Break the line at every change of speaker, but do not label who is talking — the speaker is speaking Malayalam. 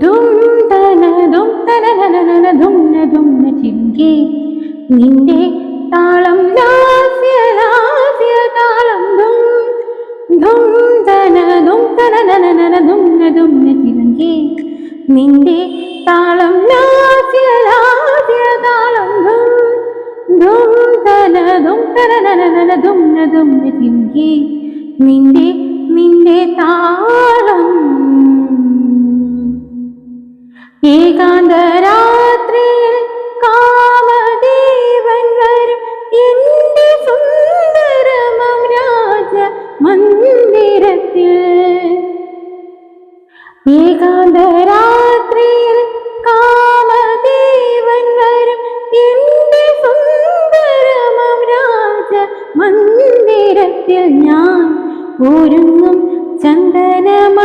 ധും തന ധും തന നന ധുംന ധുംന ചിങ്കി നിന്റെ താളം ലാസ്യ ലാസ്യ താളം ധും ധും തന ധും തന നന നന ധുംന ധുംന ചിങ്കി നിന്റെ താളം ലാസ്യ ലാസ്യ താളം ധും ധും തന ധും തന നന നന ധുംന ധുംന ചിങ്കി നിന്റെ നിന്റെ താളം ഏകാന്തരാത്രിയിൽ കാമദേവൻ വരും. ഏകാന്തരാത്രിയിൽ കാമദേവൻ വരും. ഞാൻ ഒരുങ്ങും ചന്ദനമണിയറ